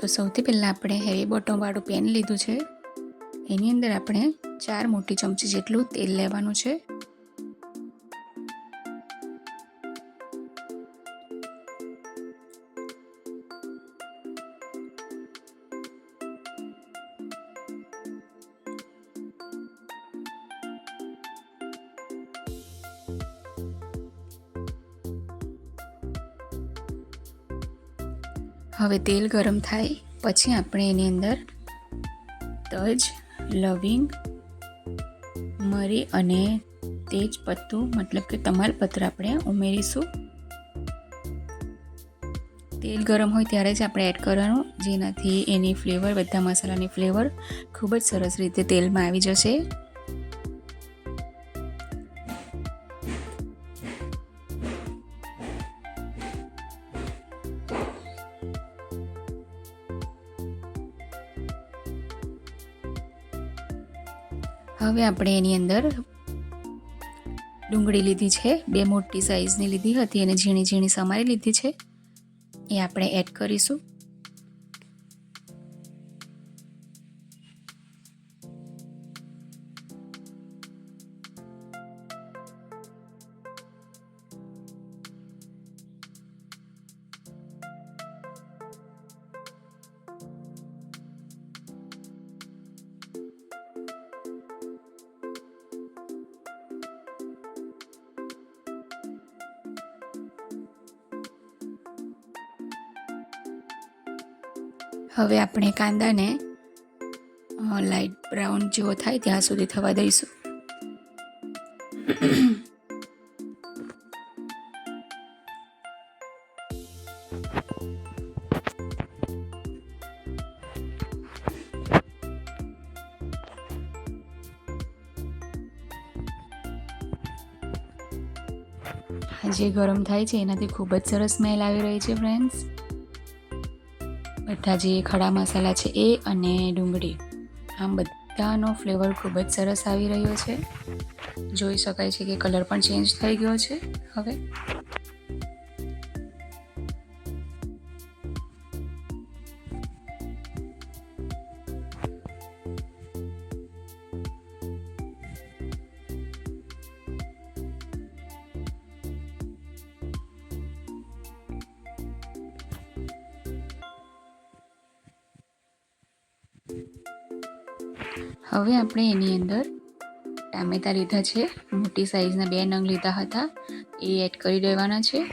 તો સૌથી પહેલાં આપણે હેવી બોટમવાળું પેન લીધું છે. એની અંદર આપણે ચાર મોટી ચમચી જેટલું તેલ લેવાનું છે. હવે તેલ ગરમ થાય, પછી આપણે એની અંદર તજ, લવિંગ, મરી અને તેજ પત્તું, મતલબ કે તમાલપત્ર આપણે ઉમેરીશું. તેલ ગરમ હોય ત્યારે જ આપણે એડ કરવાનું, જેનાથી એની ફ્લેવર બધા મસાલાની ફ્લેવર ખૂબ જ સરસ રીતે તેલમાં આવી જશે. હવે આપણે એની અંદર ડુંગળી લીધી છે, બે મોટી સાઈઝની લીધી હતી અને ઝીણી ઝીણી સમારી લીધી છે. એ આપણે એડ કરીશું. હવે આપણે કાંદાને લાઇટ બ્રાઉન જેવો થાય ત્યાં સુધી થવા દઈશું. જે ગરમ થાય છે, એનાથી ખૂબ જ સરસ સ્મેલ આવી રહી છે ફ્રેન્ડ્સ બધા જે ખડા મસાલા છે એ અને ડુંગળી. આમ બધાનો ફ્લેવર ખૂબ જ સરસ આવી રહ્યો છે. જોઈ શકાય છે કે કલર પણ ચેન્જ થઈ ગયો છે હવે. હવે આપણે એની અંદર ટામેટા લીધા છે. મોટી સાઈઝના બે નંગ લીધા હતા. એ એડ કરી દેવાના છે.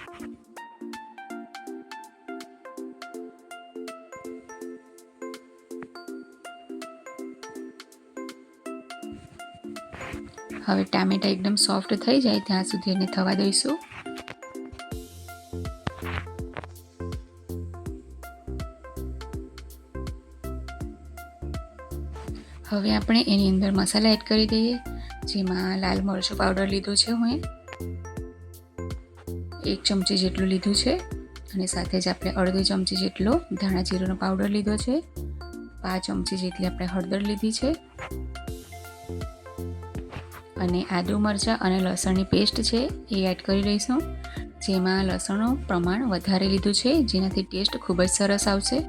હવે ટામેટા એકદમ સોફ્ટ થઈ જાય. ત્યાં સુધી એને થવા દઈશું. હવે આપણે એની અંદર મસાલા એડ કરી દઈએ, જેમાં લાલ મરચું પાવડર લીધું છે હું એક ચમચી જેટલું લીધું છે, અને સાથે જ આપણે અડધી ચમચી જેટલો ધાણા જીરુંનો પાવડર લીધો છે, પાંચ ચમચી જેટલી આપણે હળદર લીધી છે, અને આદુ મરચાં અને લસણની પેસ્ટ છે એ એડ કરી લઈશું, જેમાં લસણનું પ્રમાણ વધારે લીધું છે, જેનાથી ટેસ્ટ ખૂબ જ સરસ આવશે.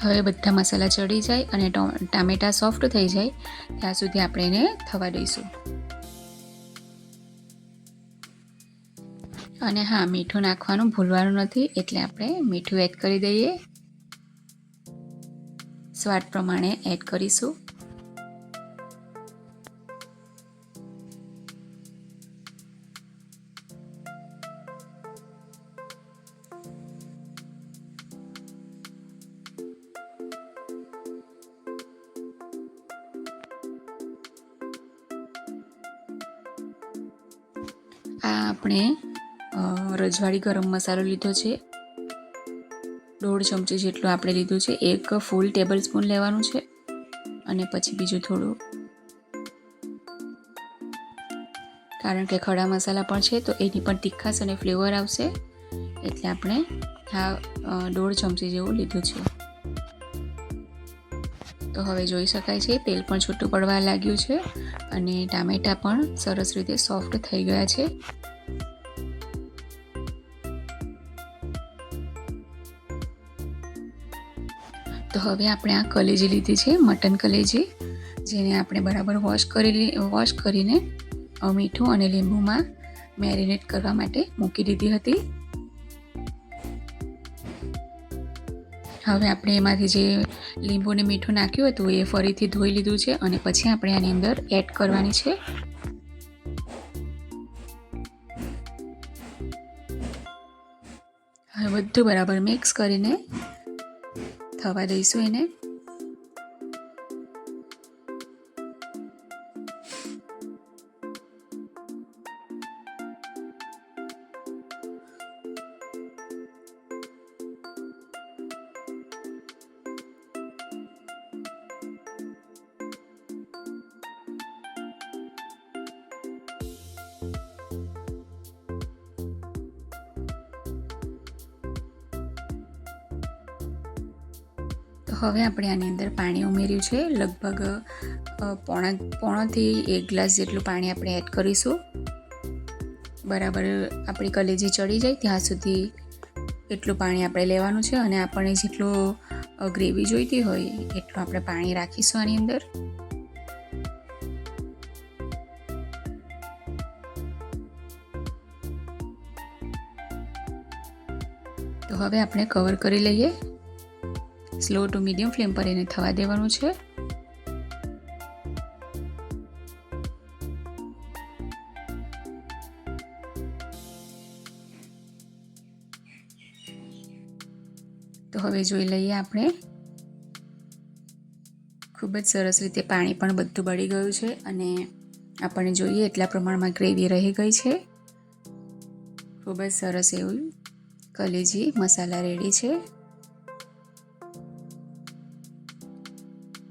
હવે બધા મસાલા ચડી જાય અને ટામેટા સોફ્ટ થઈ જાય. ત્યાં સુધી આપણે એને થવા દઈશું. અને હા, મીઠું નાખવાનું ભૂલવાનું નથી, એટલે આપણે મીઠું એડ કરી દઈએ. સ્વાદ પ્રમાણે એડ કરીશું. આ આપણે રજવાડી ગરમ મસાલો લીધો છે. દોઢ ચમચી જેટલું આપણે લીધું છે. એક ફૂલ ટેબલ સ્પૂન લેવાનું છે. અને પછી બીજું થોડું. કારણ કે ખડા મસાલા પણ છે, તો એની પણ તીખાશ અને ફ્લેવર આવશે. એટલે આપણે આ દોઢ ચમચી જેવું લીધું છે. તો હવે જોઈ શકાય છે, તેલ પણ છૂટું પડવા લાગ્યું છે અને ટામેટાં પણ સરસ રીતે સોફ્ટ થઈ ગયા છે. તો હવે આપણે આ કલેજી લીધી છે, મટન કલેજી, જેને આપણે બરાબર વોશ કરી વોશ કરીને મીઠું અને લીંબુમાં મેરિનેટ કરવા માટે મૂકી દીધી હતી. હવે આપણે એમાંથી જે લીંબુ અને મીઠું નાખ્યું હતું એ ફરીથી ધોઈ લીધું છે અને પછી આપણે આની અંદર એડ કરવાની છે. હવે બધું બરાબર મિક્સ કરીને થવા દઈશું એને. હવે આપણે આની અંદર પાણી ઉમેર્યું છે. લગભગ પોણા, પોણાથી એક ગ્લાસ જેટલું પાણી આપણે એડ કરીશું. બરાબર, આપણી કલેજી ચડી જાય, ત્યાં સુધી એટલું પાણી આપણે લેવાનું છે અને આપણને જેટલું ગ્રેવી જોઈતી હોય, એટલું આપણે પાણી રાખીશું આની અંદર. તો હવે આપણે કવર કરી લઈએ. સ્લો ટુ મીડિયમ ફ્લેમ પર એને થવા દેવાનું છે. તો હવે જોઈ લઈએ આપણે. ખૂબ જ સરસ રીતે પાણી પણ બધું બળી ગયું છે અને આપણને જોઈએ એટલા પ્રમાણમાં ગ્રેવી રહી ગઈ છે. ખૂબ જ સરસ એવું કલેજી મસાલા રેડી છે.